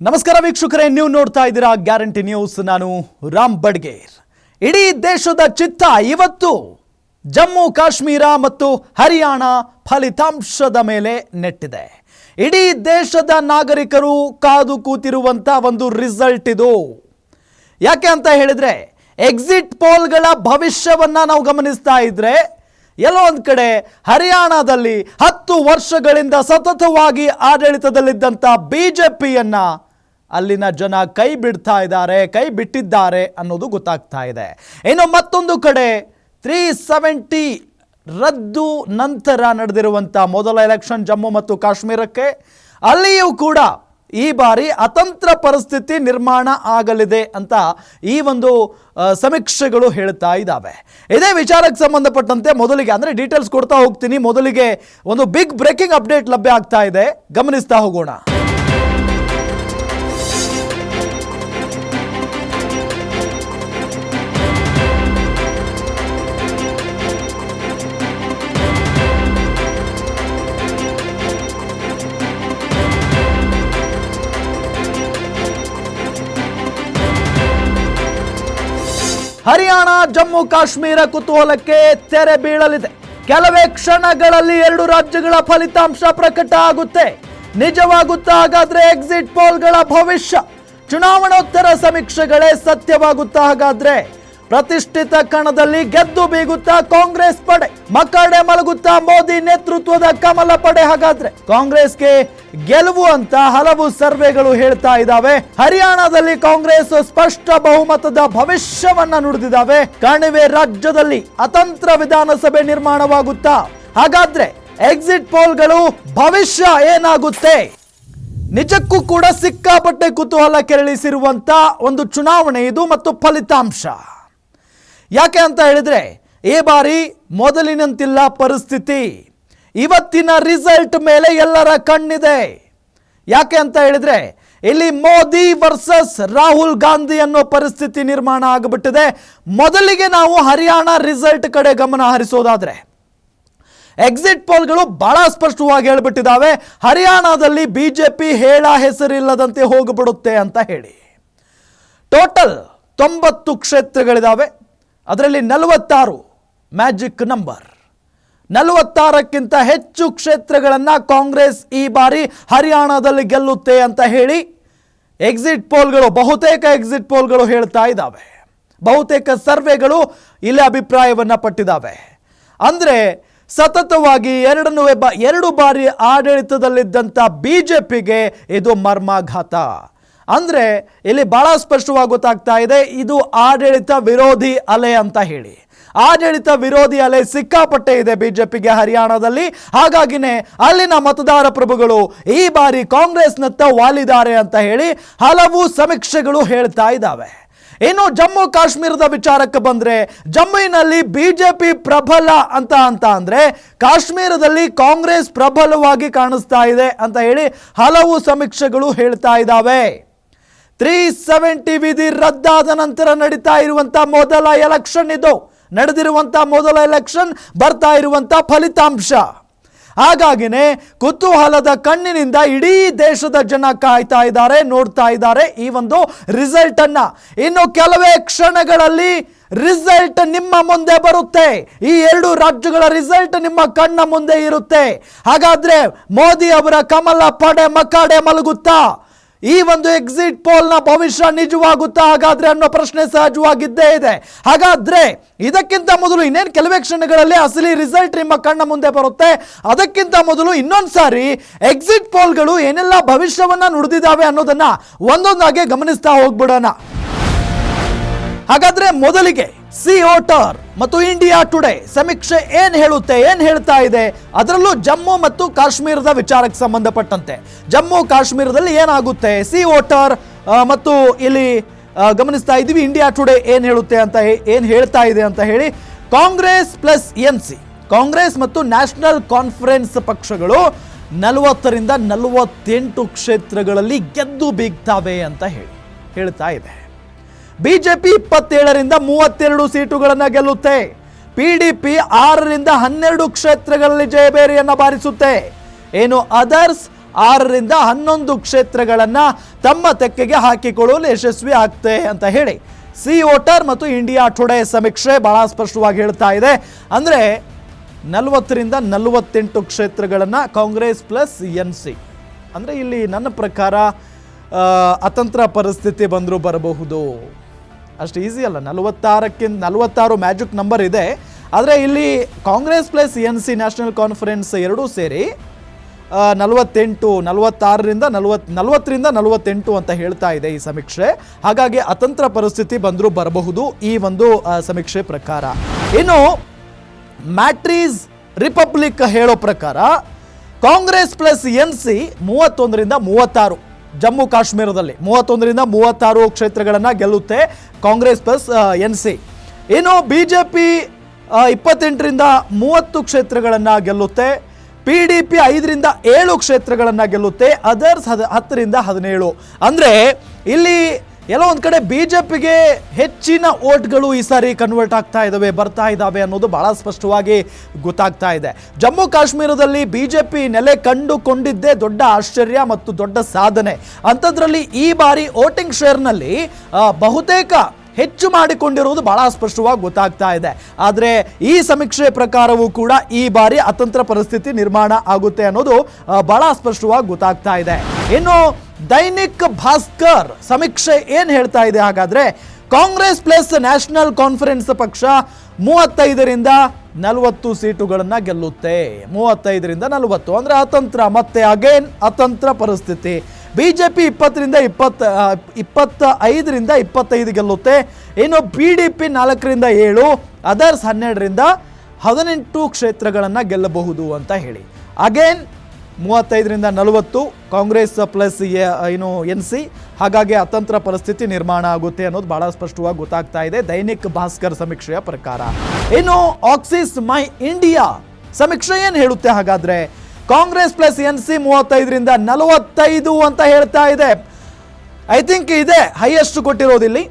ನಮಸ್ಕಾರ ವೀಕ್ಷಕರೇ, ನೀವು ನೋಡ್ತಾ ಇದ್ದೀರಾ ಗ್ಯಾರಂಟಿ ನ್ಯೂಸ್. ನಾನು ರಾಮ್ ಬಡ್ಗೇರ್. ಇಡೀ ದೇಶದ ಚಿತ್ತ ಇವತ್ತು ಜಮ್ಮು, ಕಾಶ್ಮೀರ ಮತ್ತು ಹರಿಯಾಣ ಫಲಿತಾಂಶದ ಮೇಲೆ ನೆಟ್ಟಿದೆ. ಇಡೀ ದೇಶದ ನಾಗರಿಕರು ಕಾದು ಕೂತಿರುವಂಥ ಒಂದು ರಿಸಲ್ಟ್ ಇದು. ಯಾಕೆ ಅಂತ ಹೇಳಿದ್ರೆ, ಎಕ್ಸಿಟ್ ಪೋಲ್ಗಳ ಭವಿಷ್ಯವನ್ನ ನಾವು ಗಮನಿಸ್ತಾ ಇದ್ರೆ, ಎಲ್ಲೋ ಒಂದು ಕಡೆ ಹರಿಯಾಣದಲ್ಲಿ ಹತ್ತು ವರ್ಷಗಳಿಂದ ಸತತವಾಗಿ ಆಡಳಿತದಲ್ಲಿದ್ದಂಥ ಬಿಜೆಪಿಯನ್ನ ಅಲ್ಲಿನ ಜನ ಕೈ ಬಿಡ್ತಾ ಇದ್ದಾರೆ, ಕೈ ಬಿಟ್ಟಿದ್ದಾರೆ ಅನ್ನೋದು ಗೊತ್ತಾಗ್ತಾ ಇದೆ. ಇನ್ನು ಮತ್ತೊಂದು ಕಡೆ ತ್ರೀ ಸೆವೆಂಟಿ ರದ್ದು ನಂತರ ನಡೆದಿರುವಂಥ ಮೊದಲ ಎಲೆಕ್ಷನ್ ಜಮ್ಮು ಮತ್ತು ಕಾಶ್ಮೀರಕ್ಕೆ, ಅಲ್ಲಿಯೂ ಕೂಡ ಈ ಬಾರಿ ಅತಂತ್ರ ಪರಿಸ್ಥಿತಿ ನಿರ್ಮಾಣ ಆಗಲಿದೆ ಅಂತ ಈ ಒಂದು ಸಮೀಕ್ಷೆಗಳು ಹೇಳ್ತಾ ಇದ್ದಾವೆ. ಇದೇ ವಿಚಾರಕ್ಕೆ ಸಂಬಂಧಪಟ್ಟಂತೆ ಮೊದಲಿಗೆ ಅಂದರೆ ಡೀಟೇಲ್ಸ್ ಕೊಡ್ತಾ ಹೋಗ್ತೀನಿ. ಮೊದಲಿಗೆ ಒಂದು ಬಿಗ್ ಬ್ರೇಕಿಂಗ್ ಅಪ್ಡೇಟ್ ಲಭ್ಯ ಆಗ್ತಾ ಇದೆ. ಗಮನಿಸ್ತಾ ಹೋಗೋಣ. ಹರಿಯಾಣ, ಜಮ್ಮು, ಕಾಶ್ಮೀರ ಕುತೂಹಲಕ್ಕೆ ತೆರೆ ಬೀಳಲಿದೆ. ಕೆಲವೇ ಕ್ಷಣಗಳಲ್ಲಿ ಎರಡು ರಾಜ್ಯಗಳ ಫಲಿತಾಂಶ ಪ್ರಕಟ ಆಗುತ್ತೆ. ನಿಜವಾಗುತ್ತಾ ಹಾಗಾದ್ರೆ ಎಕ್ಸಿಟ್ ಪೋಲ್ಗಳ ಭವಿಷ್ಯ? ಚುನಾವಣೋತ್ತರ ಸಮೀಕ್ಷೆಗಳೇ ಸತ್ಯವಾಗುತ್ತಾ ಹಾಗಾದ್ರೆ? ಪ್ರತಿಷ್ಠಿತ ಕಣದಲ್ಲಿ ಗೆದ್ದು ಬೀಗುತ್ತಾ ಕಾಂಗ್ರೆಸ್ ಪಡೆ ಮಕ್ಕಡೆ ಮಲಗುತ್ತಾ ಮೋದಿ ನೇತೃತ್ವದ ಕಮಲ ಪಡೆ ಹಾಗಾದ್ರೆ ಕಾಂಗ್ರೆಸ್ಗೆ ಗೆಲುವು ಅಂತ ಹಲವು ಸರ್ವೆಗಳು ಹೇಳ್ತಾ ಇದ್ದಾವೆ. ಹರಿಯಾಣದಲ್ಲಿ ಕಾಂಗ್ರೆಸ್ ಸ್ಪಷ್ಟ ಬಹುಮತದ ಭವಿಷ್ಯವನ್ನ ನುಡಿದಿದ್ದಾವೆ. ಕಣಿವೆ ರಾಜ್ಯದಲ್ಲಿ ಅತಂತ್ರ ವಿಧಾನಸಭೆ ನಿರ್ಮಾಣವಾಗುತ್ತಾ, ಹಾಗಾದ್ರೆ ಎಕ್ಸಿಟ್ ಪೋಲ್ಗಳು ಭವಿಷ್ಯ ಏನಾಗುತ್ತೆ? ನಿಜಕ್ಕೂ ಕೂಡ ಸಿಕ್ಕಾಪಟ್ಟೆ ಕುತೂಹಲ ಕೆರಳಿಸಿರುವಂತ ಒಂದು ಚುನಾವಣೆ ಇದು ಮತ್ತು ಫಲಿತಾಂಶ. ಯಾಕೆ ಅಂತ ಹೇಳಿದರೆ, ಈ ಬಾರಿ ಮೊದಲಿನಂತಿಲ್ಲ ಪರಿಸ್ಥಿತಿ. ಇವತ್ತಿನ ರಿಸಲ್ಟ್ ಮೇಲೆ ಎಲ್ಲರ ಕಣ್ಣಿದೆ. ಯಾಕೆ ಅಂತ ಹೇಳಿದರೆ, ಇಲ್ಲಿ ಮೋದಿ ವರ್ಸಸ್ ರಾಹುಲ್ ಗಾಂಧಿ ಅನ್ನೋ ಪರಿಸ್ಥಿತಿ ನಿರ್ಮಾಣ ಆಗಿಬಿಟ್ಟಿದೆ. ಮೊದಲಿಗೆ ನಾವು ಹರಿಯಾಣ ರಿಸಲ್ಟ್ ಕಡೆ ಗಮನ ಹರಿಸೋದಾದರೆ ಎಕ್ಸಿಟ್ ಪೋಲ್ಗಳು ಬಹಳ ಸ್ಪಷ್ಟವಾಗಿ ಹೇಳ್ಬಿಟ್ಟಿದ್ದಾವೆ ಹರಿಯಾಣದಲ್ಲಿ ಬಿ ಜೆ ಪಿ ಹೇಳ ಹೆಸರಿಲ್ಲದಂತೆ ಹೋಗಿಬಿಡುತ್ತೆ ಅಂತ ಹೇಳಿ. ಟೋಟಲ್ ತೊಂಬತ್ತು ಕ್ಷೇತ್ರಗಳಿದಾವೆ. ಅದರಲ್ಲಿ ನಲವತ್ತಾರು ಮ್ಯಾಜಿಕ್ ನಂಬರ್. ನಲವತ್ತಾರಕ್ಕಿಂತ ಹೆಚ್ಚು ಕ್ಷೇತ್ರಗಳನ್ನು ಕಾಂಗ್ರೆಸ್ ಈ ಬಾರಿ ಹರಿಯಾಣದಲ್ಲಿ ಗೆಲ್ಲುತ್ತೆ ಅಂತ ಹೇಳಿ ಎಕ್ಸಿಟ್ ಪೋಲ್ಗಳು ಬಹುತೇಕ ಎಕ್ಸಿಟ್ ಪೋಲ್ಗಳು ಹೇಳ್ತಾ ಇದ್ದಾವೆ. ಬಹುತೇಕ ಸರ್ವೆಗಳು ಇಲ್ಲಿ ಅಭಿಪ್ರಾಯವನ್ನು ಪಟ್ಟಿದ್ದಾವೆ. ಅಂದರೆ ಸತತವಾಗಿ ಎರಡನ್ನು ಎರಡು ಬಾರಿ ಆಡಳಿತದಲ್ಲಿದ್ದಂಥ ಬಿ ಜೆ ಪಿಗೆ ಇದು ಮರ್ಮಾಘಾತ. ಅಂದ್ರೆ ಇಲ್ಲಿ ಬಹಳ ಸ್ಪಷ್ಟವಾಗಿ ಗೊತ್ತಾಗ್ತಾ ಇದೆ, ಇದು ಆಡಳಿತ ವಿರೋಧಿ ಅಲೆ ಅಂತ ಹೇಳಿ. ಆಡಳಿತ ವಿರೋಧಿ ಅಲೆ ಸಿಕ್ಕಾಪಟ್ಟೆ ಇದೆ ಬಿಜೆಪಿಗೆ ಹರಿಯಾಣದಲ್ಲಿ. ಹಾಗಾಗಿನೇ ಅಲ್ಲಿನ ಮತದಾರ ಪ್ರಭುಗಳು ಈ ಬಾರಿ ಕಾಂಗ್ರೆಸ್ನತ್ತ ವಾಲಿದ್ದಾರೆ ಅಂತ ಹೇಳಿ ಹಲವು ಸಮೀಕ್ಷೆಗಳು ಹೇಳ್ತಾ ಇದ್ದಾವೆ. ಇನ್ನು ಜಮ್ಮು ಕಾಶ್ಮೀರದ ವಿಚಾರಕ್ಕೆ ಬಂದರೆ, ಜಮ್ಮುವಿನಲ್ಲಿ ಬಿಜೆಪಿ ಪ್ರಬಲ ಅಂತ ಅಂತ ಅಂದರೆ ಕಾಶ್ಮೀರದಲ್ಲಿ ಕಾಂಗ್ರೆಸ್ ಪ್ರಬಲವಾಗಿ ಕಾಣಿಸ್ತಾ ಇದೆ ಅಂತ ಹೇಳಿ ಹಲವು ಸಮೀಕ್ಷೆಗಳು ಹೇಳ್ತಾ ಇದ್ದಾವೆ. ತ್ರೀ ಸೆವೆಂಟಿ ವಿಧಿ ರದ್ದಾದ ನಂತರ ನಡೀತಾ ಇರುವಂಥ ಮೊದಲ ಎಲೆಕ್ಷನ್ ಇದು. ನಡೆದಿರುವಂಥ ಮೊದಲ ಎಲೆಕ್ಷನ್ ಬರ್ತಾ ಇರುವಂಥ ಫಲಿತಾಂಶ. ಹಾಗಾಗಿನೇ ಕುತೂಹಲದ ಕಣ್ಣಿನಿಂದ ಇಡೀ ದೇಶದ ಜನ ಕಾಯ್ತಾ ಇದ್ದಾರೆ, ನೋಡ್ತಾ ಇದ್ದಾರೆ ಈ ಒಂದು ರಿಸಲ್ಟನ್ನು ಇನ್ನು ಕೆಲವೇ ಕ್ಷಣಗಳಲ್ಲಿ ರಿಸಲ್ಟ್ ನಿಮ್ಮ ಮುಂದೆ ಬರುತ್ತೆ. ಈ ಎರಡು ರಾಜ್ಯಗಳ ರಿಸಲ್ಟ್ ನಿಮ್ಮ ಕಣ್ಣ ಮುಂದೆ ಇರುತ್ತೆ. ಹಾಗಾದರೆ ಮೋದಿ ಅವರ ಕಮಲ ಪಡೆ ಮಕಾಡೆ ಮಲಗುತ್ತಾ? ಈ ಒಂದು ಎಕ್ಸಿಟ್ ಪೋಲ್ನ ಭವಿಷ್ಯ ನಿಜವಾಗುತ್ತಾ ಹಾಗಾದ್ರೆ ಅನ್ನೋ ಪ್ರಶ್ನೆ ಸಹಜವಾಗಿದ್ದೇ ಇದೆ. ಹಾಗಾದ್ರೆ ಇದಕ್ಕಿಂತ ಮೊದಲು ಇನ್ನೇನು ಕೆಲವೇ ಕ್ಷಣಗಳಲ್ಲಿ ಅಸಲಿ ರಿಸಲ್ಟ್ ನಿಮ್ಮ ಕಣ್ಣ ಮುಂದೆ ಬರುತ್ತೆ. ಅದಕ್ಕಿಂತ ಮೊದಲು ಇನ್ನೊಂದು ಸಾರಿ ಎಕ್ಸಿಟ್ ಪೋಲ್ಗಳು ಏನೆಲ್ಲ ಭವಿಷ್ಯವನ್ನ ನುಡಿದಿದ್ದಾವೆ ಅನ್ನೋದನ್ನ ಒಂದೊಂದಾಗೆ ಗಮನಿಸ್ತಾ ಹೋಗ್ಬಿಡೋಣ. ಹಾಗಾದ್ರೆ ಮೊದಲಿಗೆ ಸಿ ಓಟರ್ ಮತ್ತು ಇಂಡಿಯಾ ಟುಡೇ ಸಮೀಕ್ಷೆ ಏನ್ ಹೇಳುತ್ತೆ, ಏನ್ ಹೇಳ್ತಾ ಇದೆ, ಅದರಲ್ಲೂ ಜಮ್ಮು ಮತ್ತು ಕಾಶ್ಮೀರದ ವಿಚಾರಕ್ಕೆ ಸಂಬಂಧಪಟ್ಟಂತೆ. ಜಮ್ಮು ಕಾಶ್ಮೀರದಲ್ಲಿ ಏನಾಗುತ್ತೆ ಸಿ ಓಟರ್ ಮತ್ತು ಇಲ್ಲಿ ಗಮನಿಸ್ತಾ ಇದ್ದೀವಿ, ಇಂಡಿಯಾ ಟುಡೇ ಏನ್ ಹೇಳುತ್ತೆ ಅಂತ ಏನ್ ಹೇಳ್ತಾ ಇದೆ ಅಂತ ಹೇಳಿ, Congress plus N C, Congress ಮತ್ತು ನ್ಯಾಷನಲ್ ಕಾನ್ಫರೆನ್ಸ್ ಪಕ್ಷಗಳು ನಲವತ್ತರಿಂದ ನಲವತ್ತೆಂಟು ಕ್ಷೇತ್ರಗಳಲ್ಲಿ ಗೆದ್ದು ಬೀಗ್ತಾವೆ ಅಂತ ಹೇಳಿ, ಹೇಳ್ತಾ ಇದೆ. ಬಿಜೆಪಿ ಇಪ್ಪತ್ತೇಳರಿಂದ ಮೂವತ್ತೆರಡು ಸೀಟುಗಳನ್ನು ಗೆಲ್ಲುತ್ತೆ. ಪಿಡಿಪಿ ಆರರಿಂದ ಹನ್ನೆರಡು ಕ್ಷೇತ್ರಗಳಲ್ಲಿ ಜಯಬೇರಿಯನ್ನ ಬಾರಿಸುತ್ತೆ. ಏನು ಅದರ್ಸ್ ಆರರಿಂದ ಹನ್ನೊಂದು ಕ್ಷೇತ್ರಗಳನ್ನು ತಮ್ಮ ತೆಕ್ಕೆಗೆ ಹಾಕಿಕೊಳ್ಳಲು ಯಶಸ್ವಿ ಆಗ್ತೆ ಅಂತ ಹೇಳಿ ಸಿ ವೋಟರ್ ಮತ್ತು ಇಂಡಿಯಾ ಟುಡೇ ಸಮೀಕ್ಷೆ ಬಹಳ ಸ್ಪಷ್ಟವಾಗಿ ಹೇಳ್ತಾ ಇದೆ. ಅಂದ್ರೆ ನಲವತ್ತರಿಂದ ನಲವತ್ತೆಂಟು ಕ್ಷೇತ್ರಗಳನ್ನು ಕಾಂಗ್ರೆಸ್ ಪ್ಲಸ್ ಎನ್ ಸಿ. ಅಂದರೆ ಇಲ್ಲಿ ನನ್ನ ಪ್ರಕಾರ ಅತಂತ್ರ ಪರಿಸ್ಥಿತಿ ಬಂದರೂ ಬರಬಹುದು. ಅಷ್ಟು ಈಸಿ ಅಲ್ಲ. ನಲವತ್ತಾರಕ್ಕಿಂತ ನಲವತ್ತಾರು ಮ್ಯಾಜಿಕ್ ನಂಬರ್ ಇದೆ. ಆದರೆ ಇಲ್ಲಿ Congress plus N C National Conference ಎರಡೂ ಸೇರಿ ನಲವತ್ತೆಂಟು, ನಲವತ್ತಾರರಿಂದ ನಲವತ್ ನಲವತ್ತರಿಂದ ನಲವತ್ತೆಂಟು ಅಂತ ಹೇಳ್ತಾ ಇದೆ ಈ ಸಮೀಕ್ಷೆ. ಹಾಗಾಗಿ ಅತಂತ್ರ ಪರಿಸ್ಥಿತಿ ಬಂದರೂ ಬರಬಹುದು ಈ ಒಂದು ಸಮೀಕ್ಷೆ ಪ್ರಕಾರ. ಇನ್ನು ಮ್ಯಾಟ್ರೀಸ್ ರಿಪಬ್ಲಿಕ್ ಹೇಳೋ ಪ್ರಕಾರ, ಕಾಂಗ್ರೆಸ್ ಪ್ಲಸ್ ಎನ್ ಸಿ ಮೂವತ್ತೊಂದರಿಂದ ಮೂವತ್ತಾರು. ಜಮ್ಮು ಕಾಶ್ಮೀರದಲ್ಲಿ ಮೂವತ್ತೊಂದರಿಂದ ಮೂವತ್ತಾರು ಕ್ಷೇತ್ರಗಳನ್ನು ಗೆಲ್ಲುತ್ತೆ ಕಾಂಗ್ರೆಸ್ ಪ್ಲಸ್ ಎನ್ ಸಿ. ಇನ್ನು ಬಿ ಜೆ ಪಿ ಇಪ್ಪತ್ತೆಂಟರಿಂದ ಮೂವತ್ತು ಕ್ಷೇತ್ರಗಳನ್ನು ಗೆಲ್ಲುತ್ತೆ. ಪಿ ಡಿ ಪಿ ಐದರಿಂದ ಏಳು ಕ್ಷೇತ್ರಗಳನ್ನು ಗೆಲ್ಲುತ್ತೆ. ಅದರ್ಸ್ ಹದ ಹತ್ತರಿಂದ ಹದಿನೇಳು. ಅಂದರೆ ಇಲ್ಲಿ ಎಲ್ಲೋ ಒಂದು ಕಡೆ ಬಿ ಜೆ ಪಿಗೆ ಹೆಚ್ಚಿನ ಓಟ್ಗಳು ಈ ಸಾರಿ ಕನ್ವರ್ಟ್ ಆಗ್ತಾ ಇದ್ದಾವೆ ಬರ್ತಾ ಇದ್ದಾವೆ ಅನ್ನೋದು ಬಹಳ ಸ್ಪಷ್ಟವಾಗಿ ಗೊತ್ತಾಗ್ತಾ ಇದೆ. ಜಮ್ಮು ಕಾಶ್ಮೀರದಲ್ಲಿ ಬಿ ಜೆ ಪಿ ನೆಲೆ ಕಂಡುಕೊಂಡಿದ್ದೇ ದೊಡ್ಡ ಆಶ್ಚರ್ಯ ಮತ್ತು ದೊಡ್ಡ ಸಾಧನೆ. ಅಂಥದ್ರಲ್ಲಿ ಈ ಬಾರಿ ವೋಟಿಂಗ್ ಶೇರ್ನಲ್ಲಿ ಬಹುತೇಕ ಹೆಚ್ಚು ಮಾಡಿಕೊಂಡಿರುವುದು ಬಹಳ ಸ್ಪಷ್ಟವಾಗಿ ಗೊತ್ತಾಗ್ತಾ ಇದೆ. ಆದರೆ ಈ ಸಮೀಕ್ಷೆ ಪ್ರಕಾರವೂ ಕೂಡ ಈ ಬಾರಿ ಅತಂತ್ರ ಪರಿಸ್ಥಿತಿ ನಿರ್ಮಾಣ ಆಗುತ್ತೆ ಅನ್ನೋದು ಬಹಳ ಸ್ಪಷ್ಟವಾಗಿ ಗೊತ್ತಾಗ್ತಾ ಇದೆ. ಇನ್ನು ದೈನಿಕ್ ಭಾಸ್ಕರ್ ಸಮೀಕ್ಷೆ ಏನು ಹೇಳ್ತಾ ಇದೆ? ಹಾಗಾದ್ರೆ ಕಾಂಗ್ರೆಸ್ ಪ್ಲಸ್ ನ್ಯಾಷನಲ್ ಕಾನ್ಫರೆನ್ಸ್ ಪಕ್ಷ ಮೂವತ್ತೈದರಿಂದ ನಲವತ್ತು ಸೀಟುಗಳನ್ನು ಗೆಲ್ಲುತ್ತೆ. ಮೂವತ್ತೈದರಿಂದ ನಲವತ್ತು. ಅಂದ್ರೆ ಅತಂತ್ರ. ಮತ್ತೆ ಅಗೇನ್ ಅತಂತ್ರ ಪರಿಸ್ಥಿತಿ. ಬಿಜೆಪಿ ಇಪ್ಪತ್ತರಿಂದ ಇಪ್ಪತ್ತ ಇಪ್ಪತ್ತ ಐದರಿಂದ ಇಪ್ಪತ್ತೈದು ಗೆಲ್ಲುತ್ತೆ. ಇನ್ನು ಪಿ ಡಿ ಪಿ ನಾಲ್ಕರಿಂದ ಏಳು. ಅದರ್ಸ್ ಹನ್ನೆರಡರಿಂದ ಹದಿನೆಂಟು ಕ್ಷೇತ್ರಗಳನ್ನು ಗೆಲ್ಲಬಹುದು ಅಂತ ಹೇಳಿ. ಅಗೇನ್ ಮೂವತ್ತೈದರಿಂದ ನಲವತ್ತು, ಕಾಂಗ್ರೆಸ್ ಪ್ಲಸ್ ಏನು ಎನ್ ಸಿ. ಹಾಗಾಗಿ ಅತಂತ್ರ ಪರಿಸ್ಥಿತಿ ನಿರ್ಮಾಣ ಆಗುತ್ತೆ ಅನ್ನೋದು ಬಹಳ ಸ್ಪಷ್ಟವಾಗಿ ಗೊತ್ತಾಗ್ತಾ ಇದೆ. ದೈನಿಕ್ ಭಾಸ್ಕರ್ ಸಮೀಕ್ಷೆಯ ಪ್ರಕಾರ. ಇನ್ನು ಆಕ್ಸಿಸ್ ಮೈ ಇಂಡಿಯಾ ಸಮೀಕ್ಷೆ ಏನು ಹೇಳುತ್ತೆ ಹಾಗಾದ್ರೆ? ಕಾಂಗ್ರೆಸ್ ಪ್ಲಸ್ ಎನ್ ಸಿ ಮೂವತ್ತೈದರಿಂದ ನಲವತ್ತೈದು ಅಂತ ಹೇಳ್ತಾ ಇದೆ. ಐ ಥಿಂಕ್ ಇದೆ ಹೈಯೆಸ್ಟ್ ಕೊಟ್ಟಿರೋದಿಲ್ಲಿ.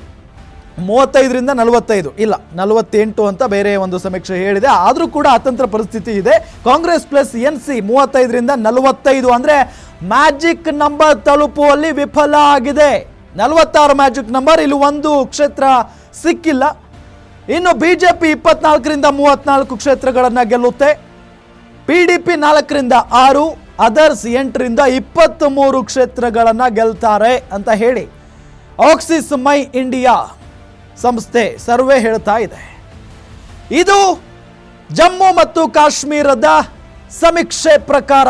ಮೂವತ್ತೈದರಿಂದ ನಲವತ್ತೈದು. ಇಲ್ಲ, ನಲವತ್ತೆಂಟು ಅಂತ ಬೇರೆ ಒಂದು ಸಮೀಕ್ಷೆ ಹೇಳಿದೆ. ಆದರೂ ಕೂಡ ಅತಂತ್ರ ಪರಿಸ್ಥಿತಿ ಇದೆ. ಕಾಂಗ್ರೆಸ್ ಪ್ಲಸ್ ಎನ್ ಸಿ ಮೂವತ್ತೈದರಿಂದ ನಲವತ್ತೈದು ಅಂದರೆ ಮ್ಯಾಜಿಕ್ ನಂಬರ್ ತಲುಪುವಲ್ಲಿ ವಿಫಲ ಆಗಿದೆ. ನಲವತ್ತಾರು ಮ್ಯಾಜಿಕ್ ನಂಬರ್, ಇಲ್ಲಿ ಒಂದು ಕ್ಷೇತ್ರ ಸಿಕ್ಕಿಲ್ಲ. ಇನ್ನು ಬಿ ಜೆ ಪಿ ಇಪ್ಪತ್ನಾಲ್ಕರಿಂದ ಮೂವತ್ನಾಲ್ಕು ಕ್ಷೇತ್ರಗಳನ್ನು ಗೆಲ್ಲುತ್ತೆ. ಪಿ ಡಿ ಪಿ ನಾಲ್ಕರಿಂದ ಆರು, ಅದರ್ಸ್ ಎಂಟರಿಂದ ಇಪ್ಪತ್ತ್ ಮೂರು ಕ್ಷೇತ್ರಗಳನ್ನು ಗೆಲ್ತಾರೆ ಅಂತ ಹೇಳಿ. ಆಕ್ಸಿಸ್ ಮೈ ಇಂಡಿಯಾ ಸಂಸ್ಥೆ ಸರ್ವೆ ಹೇಳ್ತಾ ಇದೆ. ಇದು ಜಮ್ಮು ಮತ್ತು ಕಾಶ್ಮೀರದ ಸಮೀಕ್ಷೆ ಪ್ರಕಾರ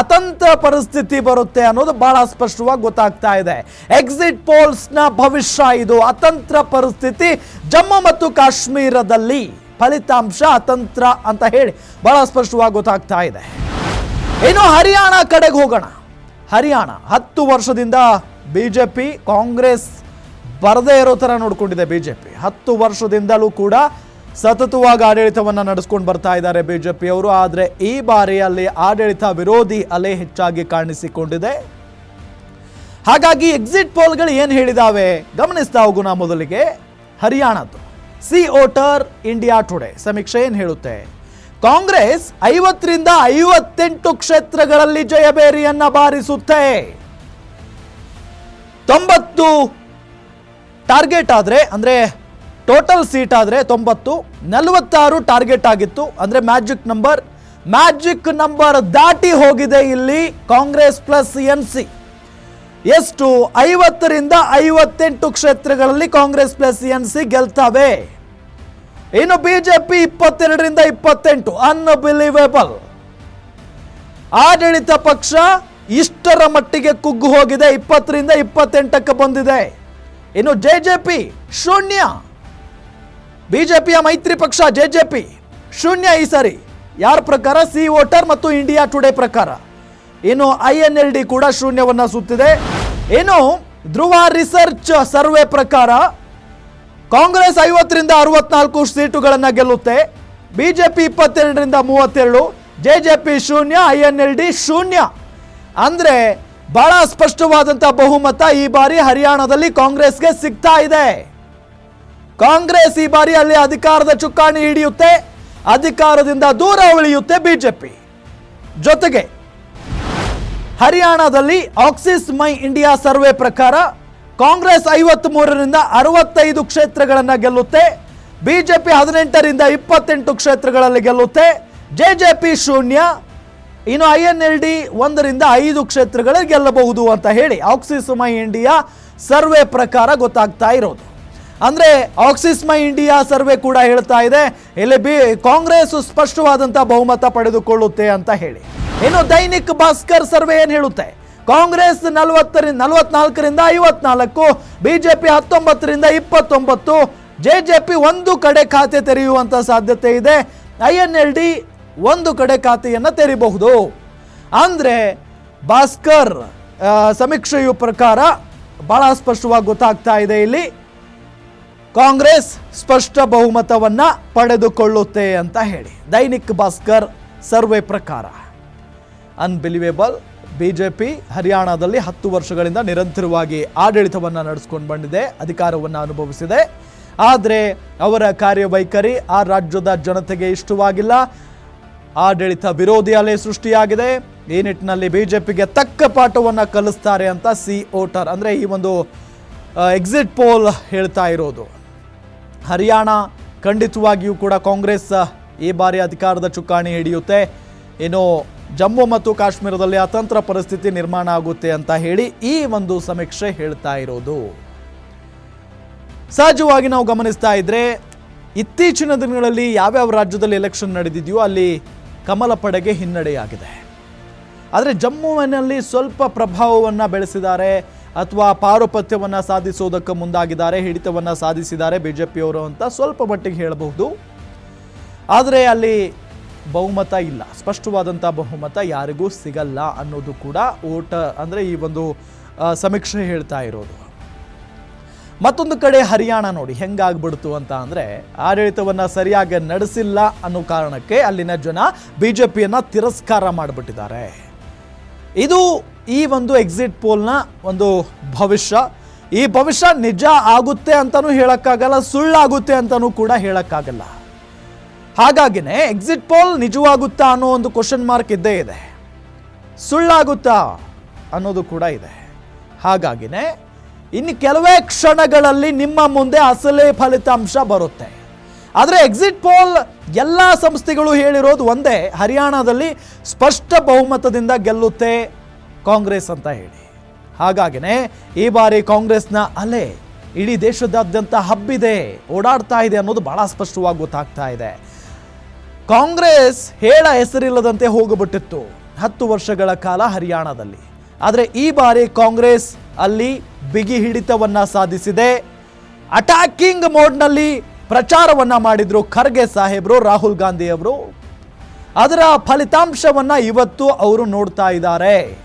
ಅತಂತ್ರ ಪರಿಸ್ಥಿತಿ ಬರುತ್ತೆ ಅನ್ನೋದು ಬಹಳ ಸ್ಪಷ್ಟವಾಗಿ ಗೊತ್ತಾಗ್ತಾ ಇದೆ. ಎಕ್ಸಿಟ್ ಪೋಲ್ಸ್ನ ಭವಿಷ್ಯ ಇದು. ಅತಂತ್ರ ಪರಿಸ್ಥಿತಿ ಜಮ್ಮು ಮತ್ತು ಕಾಶ್ಮೀರದಲ್ಲಿ ಫಲಿತಾಂಶ ಅತಂತ್ರ ಅಂತ ಹೇಳಿ ಬಹಳ ಸ್ಪಷ್ಟವಾಗಿ ಗೊತ್ತಾಗ್ತಾ ಇದೆ. ಇನ್ನು ಹರಿಯಾಣ ಕಡೆಗೆ ಹೋಗೋಣ. ಹರಿಯಾಣ ಹತ್ತು ವರ್ಷದಿಂದ ಬಿಜೆಪಿ, ಕಾಂಗ್ರೆಸ್ ಬರದೇ ಇರೋ ಥರ ನೋಡ್ಕೊಂಡಿದೆ ಬಿಜೆಪಿ. ಹತ್ತು ವರ್ಷದಿಂದಲೂ ಕೂಡ ಸತತವಾಗಿ ಆಡಳಿತವನ್ನು ನಡೆಸ್ಕೊಂಡು ಬರ್ತಾ ಇದ್ದಾರೆ ಬಿಜೆಪಿಯವರು ಆದರೆ ಈ ಬಾರಿ ಅಲ್ಲಿ ಆಡಳಿತ ವಿರೋಧಿ ಅಲೆ ಹೆಚ್ಚಾಗಿ ಕಾಣಿಸಿಕೊಂಡಿದೆ. ಹಾಗಾಗಿ ಎಕ್ಸಿಟ್ ಪೋಲ್ಗಳು ಏನು ಹೇಳಿದಾವೆ? ಗಮನಿಸ್ತಾ ಹೋಗೋಣ ಮೊದಲಿಗೆ. ಹರಿಯಾಣದ್ದು. ಸಿ ಓಟರ್ ಇಂಡಿಯಾ ಟುಡೇ ಸಮೀಕ್ಷೆ ಏನು ಹೇಳುತ್ತೆ? ಕಾಂಗ್ರೆಸ್ ಐವತ್ತರಿಂದ ಐವತ್ತೆಂಟು ಕ್ಷೇತ್ರಗಳಲ್ಲಿ ಜಯಬೇರಿಯನ್ನ ಬಾರಿಸುತ್ತೆ. ತೊಂಬತ್ತು ಟಾರ್ಗೆಟ್ ಆದರೆ, ಅಂದರೆ ಟೋಟಲ್ ಸೀಟ್ ಆದರೆ ತೊಂಬತ್ತು, ನಲವತ್ತಾರು ಟಾರ್ಗೆಟ್ ಆಗಿತ್ತು. ಅಂದರೆ ಮ್ಯಾಜಿಕ್ ನಂಬರ್ ಮ್ಯಾಜಿಕ್ ನಂಬರ್ ದಾಟಿ ಹೋಗಿದೆ ಇಲ್ಲಿ ಕಾಂಗ್ರೆಸ್ ಪ್ಲಸ್ ಎನ್ ಸಿ. ಎಷ್ಟು? ಐವತ್ತರಿಂದ ಐವತ್ತೆಂಟು ಕ್ಷೇತ್ರಗಳಲ್ಲಿ ಕಾಂಗ್ರೆಸ್ ಪ್ಲಸ್ ಎನ್ ಸಿ ಗೆಲ್ತವೆ. ಇನ್ನು ಬಿಜೆಪಿ ಇಪ್ಪತ್ತೆರಡರಿಂದ ಇಪ್ಪತ್ತೆಂಟು ಅನ್ಬಿಲೀವೇಬಲ್ ಆಡಳಿತ ಪಕ್ಷ ಇಷ್ಟರ ಮಟ್ಟಿಗೆ ಕುಗ್ಗು ಹೋಗಿದೆ, ಇಪ್ಪತ್ತರಿಂದ ಇಪ್ಪತ್ತೆಂಟಕ್ಕೆ ಬಂದಿದೆ. ಇನ್ನು ಜೆ ಜೆ ಪಿ ಶೂನ್ಯ. ಬಿಜೆಪಿಯ ಮೈತ್ರಿ ಪಕ್ಷ ಜೆ ಜೆ ಪಿ. ಶೂನ್ಯ ಈ ಸಾರಿ. ಯಾರ ಪ್ರಕಾರ? ಸಿ ವೋಟರ್ ಮತ್ತು ಇಂಡಿಯಾ ಟುಡೇ ಪ್ರಕಾರ. ಇನ್ನು ಐ ಎನ್ ಎಲ್ ಡಿ ಕೂಡ ಶೂನ್ಯವನ್ನ ಸುತ್ತಿದೆ. ಇನ್ನು ಧ್ರುವ ರಿಸರ್ಚ್ ಸರ್ವೆ ಪ್ರಕಾರ ಕಾಂಗ್ರೆಸ್ ಐವತ್ತರಿಂದ ಅರವತ್ನಾಲ್ಕು ಸೀಟುಗಳನ್ನು ಗೆಲ್ಲುತ್ತೆ. ಬಿಜೆಪಿ ಇಪ್ಪತ್ತೆರಡರಿಂದ ಮೂವತ್ತೆರಡು, ಜೆ ಜೆ ಪಿ ಶೂನ್ಯ, ಐ ಎನ್ ಎಲ್ ಡಿ ಶೂನ್ಯ. ಅಂದ್ರೆ ಬಹಳ ಸ್ಪಷ್ಟವಾದಂಥ ಬಹುಮತ ಈ ಬಾರಿ ಹರಿಯಾಣದಲ್ಲಿ ಕಾಂಗ್ರೆಸ್ಗೆ ಸಿಗ್ತಾ ಇದೆ. ಕಾಂಗ್ರೆಸ್ ಈ ಬಾರಿ ಅಲ್ಲಿ ಅಧಿಕಾರದ ಚುಕ್ಕಾಣಿ ಹಿಡಿಯುತ್ತೆ, ಅಧಿಕಾರದಿಂದ ದೂರ ಉಳಿಯುತ್ತೆ ಬಿಜೆಪಿ. ಜೊತೆಗೆ, ಹರಿಯಾಣದಲ್ಲಿ ಆಕ್ಸಿಸ್ ಮೈ ಇಂಡಿಯಾ ಸರ್ವೆ ಪ್ರಕಾರ ಕಾಂಗ್ರೆಸ್ ಐವತ್ತ್ ಮೂರರಿಂದ ಅರವತ್ತೈದು ಕ್ಷೇತ್ರಗಳನ್ನು ಗೆಲ್ಲುತ್ತೆ, ಬಿಜೆಪಿ ಹದಿನೆಂಟರಿಂದ ಇಪ್ಪತ್ತೆಂಟು ಕ್ಷೇತ್ರಗಳಲ್ಲಿ ಗೆಲ್ಲುತ್ತೆ, ಜೆಜೆಪಿ ಶೂನ್ಯ ಇನ್ನು ಐ ಎನ್ ಎಲ್ ಡಿ ಒಂದರಿಂದ ಐದು ಕ್ಷೇತ್ರಗಳಲ್ಲಿ ಗೆಲ್ಲಬಹುದು ಅಂತ ಹೇಳಿ ಆಕ್ಸಿಸ್ ಮೈ ಇಂಡಿಯಾ ಸರ್ವೆ ಪ್ರಕಾರ ಗೊತ್ತಾಗ್ತಾ ಇರೋದು. ಅಂದರೆ ಆಕ್ಸಿಸ್ ಮೈ ಇಂಡಿಯಾ ಸರ್ವೆ ಕೂಡ ಹೇಳ್ತಾ ಇದೆ, ಇಲ್ಲಿ ಬಿ ಕಾಂಗ್ರೆಸ್ ಸ್ಪಷ್ಟವಾದಂಥ ಬಹುಮತ ಪಡೆದುಕೊಳ್ಳುತ್ತೆ ಅಂತ ಹೇಳಿ. ಇನ್ನು ದೈನಿಕ್ ಭಾಸ್ಕರ್ ಸರ್ವೆ ಏನು ಹೇಳುತ್ತೆ? ಕಾಂಗ್ರೆಸ್ ನಲವತ್ತರಿಂದ ನಲವತ್ನಾಲ್ಕರಿಂದ ಐವತ್ನಾಲ್ಕು ಪಿ ಹತ್ತೊಂಬತ್ತರಿಂದ ಇಪ್ಪತ್ತೊಂಬತ್ತು, ಜೆ ಜೆ ಪಿ ಒಂದು ಕಡೆ ಖಾತೆ ತೆರೆಯುವಂಥ ಸಾಧ್ಯತೆ ಇದೆ. ಐ ಎನ್ ಎಲ್ ಡಿ ಒಂದು ಕಡೆ ಖಾತೆಯನ್ನು ತೆರಿಬಹುದು. ಅಂದರೆ ಭಾಸ್ಕರ್ ಸಮೀಕ್ಷೆಯ ಪ್ರಕಾರ ಬಹಳ ಸ್ಪಷ್ಟವಾಗಿ ಗೊತ್ತಾಗ್ತಾ ಇದೆ ಇಲ್ಲಿ. ಕಾಂಗ್ರೆಸ್ ಸ್ಪಷ್ಟ ಬಹುಮತವನ್ನು ಪಡೆದುಕೊಳ್ಳುತ್ತೆ ಅಂತ ಹೇಳಿ. ದೈನಿಕ್ ಭಾಸ್ಕರ್ ಸರ್ವೆ ಪ್ರಕಾರ. ಅನ್ಬಿಲಿವೇಬಲ್ ಪಿ ಹರಿಯಾಣದಲ್ಲಿ ಹತ್ತು ವರ್ಷಗಳಿಂದ ನಿರಂತರವಾಗಿ ಆಡಳಿತವನ್ನು ನಡೆಸ್ಕೊಂಡು ಬಂದಿದೆ, ಅಧಿಕಾರವನ್ನು ಅನುಭವಿಸಿದೆ. ಆದರೆ ಅವರ ಕಾರ್ಯವೈಖರಿ ಆ ರಾಜ್ಯದ ಜನತೆಗೆ ಇಷ್ಟವಾಗಿಲ್ಲ. ಆಡಳಿತ ವಿರೋಧಿ ಅಲೆ ಸೃಷ್ಟಿಯಾಗಿದೆ. ಈ ನಿಟ್ಟಿನಲ್ಲಿ ಬಿಜೆಪಿಗೆ ತಕ್ಕ ಪಾಠವನ್ನು ಕಲಿಸ್ತಾರೆ ಅಂತ ಸಿ ಓಟರ್ ಅಂದರೆ ಈ ಒಂದು ಎಕ್ಸಿಟ್ ಪೋಲ್ ಹೇಳ್ತಾ ಇರೋದು. ಹರಿಯಾಣ ಖಂಡಿತವಾಗಿಯೂ ಕೂಡ ಕಾಂಗ್ರೆಸ್ ಈ ಬಾರಿ ಅಧಿಕಾರದ ಚುಕ್ಕಾಣಿ ಹಿಡಿಯುತ್ತೆ. ಇನ್ನು ಜಮ್ಮು ಮತ್ತು ಕಾಶ್ಮೀರದಲ್ಲಿ ಅತಂತ್ರ ಪರಿಸ್ಥಿತಿ ನಿರ್ಮಾಣ ಆಗುತ್ತೆ ಅಂತ ಹೇಳಿ ಈ ಒಂದು ಸಮೀಕ್ಷೆ ಹೇಳ್ತಾ ಇರೋದು. ಸಹಜವಾಗಿ ನಾವು ಗಮನಿಸ್ತಾ ಇದ್ರೆ, ಇತ್ತೀಚಿನ ದಿನಗಳಲ್ಲಿ ಯಾವ್ಯಾವ ರಾಜ್ಯದಲ್ಲಿ ಎಲೆಕ್ಷನ್ ನಡೆದಿದೆಯೋ ಅಲ್ಲಿ ಕಮಲ ಪಡೆಗೆ ಹಿನ್ನಡೆಯಾಗಿದೆ. ಆದರೆ ಜಮ್ಮುವಿನಲ್ಲಿ ಸ್ವಲ್ಪ ಪ್ರಭಾವವನ್ನು ಬೆಳೆಸಿದ್ದಾರೆ, ಅಥವಾ ಪಾರುಪತ್ಯವನ್ನು ಸಾಧಿಸೋದಕ್ಕೆ ಮುಂದಾಗಿದ್ದಾರೆ, ಹಿಡಿತವನ್ನು ಸಾಧಿಸಿದ್ದಾರೆ ಬಿ ಜೆ ಪಿಯವರು ಅಂತ ಸ್ವಲ್ಪ ಮಟ್ಟಿಗೆ ಹೇಳಬಹುದು. ಆದರೆ ಅಲ್ಲಿ ಬಹುಮತ ಇಲ್ಲ. ಸ್ಪಷ್ಟವಾದಂಥ ಬಹುಮತ ಯಾರಿಗೂ ಸಿಗಲ್ಲ ಅನ್ನೋದು ಕೂಡ ಓಟ, ಅಂದರೆ ಈ ಒಂದು ಸಮೀಕ್ಷೆ ಹೇಳ್ತಾ ಇರೋದು. ಮತ್ತೊಂದು ಕಡೆ ಹರಿಯಾಣ ನೋಡಿ, ಹೆಂಗಾಗ್ಬಿಡ್ತು ಅಂತ ಅಂದರೆ ಆಡಳಿತವನ್ನು ಸರಿಯಾಗಿ ನಡೆಸಿಲ್ಲ ಅನ್ನೋ ಕಾರಣಕ್ಕೆ ಅಲ್ಲಿನ ಜನ ಬಿ ಜೆ ಪಿಯನ್ನು ತಿರಸ್ಕಾರ ಮಾಡಿಬಿಟ್ಟಿದ್ದಾರೆ. ಇದು ಈ ಒಂದು ಎಕ್ಸಿಟ್ ಪೋಲ್ನ ಒಂದು ಭವಿಷ್ಯ. ಈ ಭವಿಷ್ಯ ನಿಜ ಆಗುತ್ತೆ ಅಂತಲೂ ಹೇಳೋಕ್ಕಾಗಲ್ಲ, ಸುಳ್ಳಾಗುತ್ತೆ ಅಂತಲೂ ಕೂಡ ಹೇಳೋಕ್ಕಾಗಲ್ಲ. ಹಾಗಾಗಿನೇ ಎಕ್ಸಿಟ್ ಪೋಲ್ ನಿಜವಾಗುತ್ತಾ ಅನ್ನೋ ಒಂದು ಕ್ವಶನ್ ಮಾರ್ಕ್ ಇದ್ದೇ ಇದೆ. ಸುಳ್ಳಾಗುತ್ತಾ ಅನ್ನೋದು ಕೂಡ ಇದೆ. ಹಾಗಾಗಿನೇ ಇನ್ನು ಕೆಲವೇ ಕ್ಷಣಗಳಲ್ಲಿ ನಿಮ್ಮ ಮುಂದೆ ಅಸಲಿ ಫಲಿತಾಂಶ ಬರುತ್ತೆ. ಆದರೆ ಎಕ್ಸಿಟ್ ಪೋಲ್ ಎಲ್ಲ ಸಂಸ್ಥೆಗಳು ಹೇಳಿರೋದು ಒಂದೇ, ಹರಿಯಾಣದಲ್ಲಿ ಸ್ಪಷ್ಟ ಬಹುಮತದಿಂದ ಗೆಲ್ಲುತ್ತೆ ಕಾಂಗ್ರೆಸ್ ಅಂತ ಹೇಳಿ. ಹಾಗಾಗಿನೇ ಈ ಬಾರಿ ಕಾಂಗ್ರೆಸ್ನ ಅಲೆ ಇಡೀ ದೇಶದಾದ್ಯಂತ ಹಬ್ಬಿದೆ, ಓಡಾಡ್ತಾ ಇದೆ ಅನ್ನೋದು ಬಹಳ ಸ್ಪಷ್ಟವಾಗಿ ಗೊತ್ತಾಗ್ತಾ ಇದೆ. ಕಾಂಗ್ರೆಸ್ ಹೇಳ ಹೆಸರಿಲ್ಲದಂತೆ ಹೋಗಿಬಿಟ್ಟಿತ್ತು ಹತ್ತು ವರ್ಷಗಳ ಕಾಲ ಹರಿಯಾಣದಲ್ಲಿ. ಆದರೆ ಈ ಬಾರಿ ಕಾಂಗ್ರೆಸ್ ಅಲ್ಲಿ ಬಿಗಿ ಹಿಡಿತವನ್ನ ಸಾಧಿಸಿದೆ. ಅಟ್ಯಾಕಿಂಗ್ ಮೋಡ್ನಲ್ಲಿ ಪ್ರಚಾರವನ್ನ ಮಾಡಿದ್ರು ಖರ್ಗೆ ಸಾಹೇಬ್ರು, ರಾಹುಲ್ ಗಾಂಧಿಯವರು ಅದರ ಫಲಿತಾಂಶವನ್ನ ಇವತ್ತು ಅವರು ನೋಡ್ತಾ ಇದ್ದಾರೆ.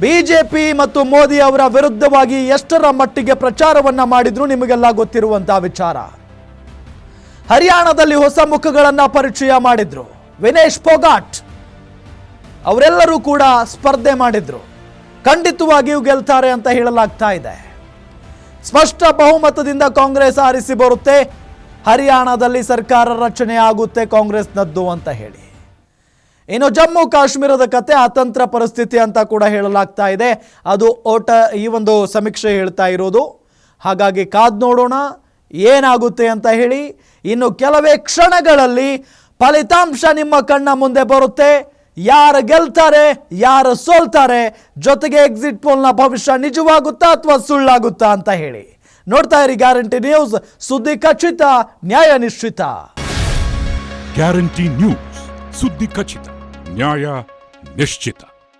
ಬಿಜೆಪಿ ಮತ್ತು ಮೋದಿ ಅವರ ವಿರುದ್ಧವಾಗಿ ಎಷ್ಟರ ಮಟ್ಟಿಗೆ ಪ್ರಚಾರವನ್ನ ಮಾಡಿದ್ರು ನಿಮಗೆಲ್ಲ ಗೊತ್ತಿರುವಂತಹ ವಿಚಾರ. ಹರಿಯಾಣದಲ್ಲಿ ಹೊಸ ಮುಖಗಳನ್ನ ಪರಿಚಯ ಮಾಡಿದ್ರು. ವಿನೇಶ್ ಫೋಗಾಟ್ ಅವರೆಲ್ಲರೂ ಕೂಡ ಸ್ಪರ್ಧೆ ಮಾಡಿದ್ರು. ಖಂಡಿತವಾಗಿಯೂ ಗೆಲ್ತಾರೆ ಅಂತ ಹೇಳಲಾಗ್ತಾ ಇದೆ. ಸ್ಪಷ್ಟ ಬಹುಮತದಿಂದ ಕಾಂಗ್ರೆಸ್ ಆರಿಸಿ ಬರುತ್ತೆ. ಹರಿಯಾಣದಲ್ಲಿ ಸರ್ಕಾರ ರಚನೆ ಆಗುತ್ತೆ ಕಾಂಗ್ರೆಸ್ನದ್ದು ಅಂತ ಹೇಳಿ. ಇನ್ನು ಜಮ್ಮು ಕಾಶ್ಮೀರದ ಕತೆ ಅತಂತ್ರ ಪರಿಸ್ಥಿತಿ ಅಂತ ಕೂಡ ಹೇಳಲಾಗ್ತಾ ಇದೆ. ಅದು ಓಟ ಈ ಒಂದು ಸಮೀಕ್ಷೆ ಹೇಳ್ತಾ ಇರೋದು. ಹಾಗಾಗಿ ಕಾದ್ ನೋಡೋಣ, ಏನಾಗುತ್ತೆ ಅಂತ ಹೇಳಿ. ಇನ್ನು ಕೆಲವೇ ಕ್ಷಣಗಳಲ್ಲಿ ಫಲಿತಾಂಶ ನಿಮ್ಮ ಕಣ್ಣ ಮುಂದೆ ಬರುತ್ತೆ. ಯಾರು ಗೆಲ್ತಾರೆ, ಯಾರು ಸೋಲ್ತಾರೆ, ಜೊತೆಗೆ ಎಕ್ಸಿಟ್ ಪೋಲ್ನ ಭವಿಷ್ಯ ನಿಜವಾಗುತ್ತಾ ಅಥವಾ ಸುಳ್ಳಾಗುತ್ತಾ ಅಂತ ಹೇಳಿ. ನೋಡ್ತಾ ಇರಿ ಗ್ಯಾರಂಟಿ ನ್ಯೂಸ್ ಸುದ್ದಿ ಖಚಿತ, ನ್ಯಾಯ ನಿಶ್ಚಿತ. ಗ್ಯಾರಂಟಿ ನ್ಯೂಸ್ ಸುದ್ದಿ ಖಚಿತ, ನ್ಯಾಯ ನಿಶ್ಚಿತ.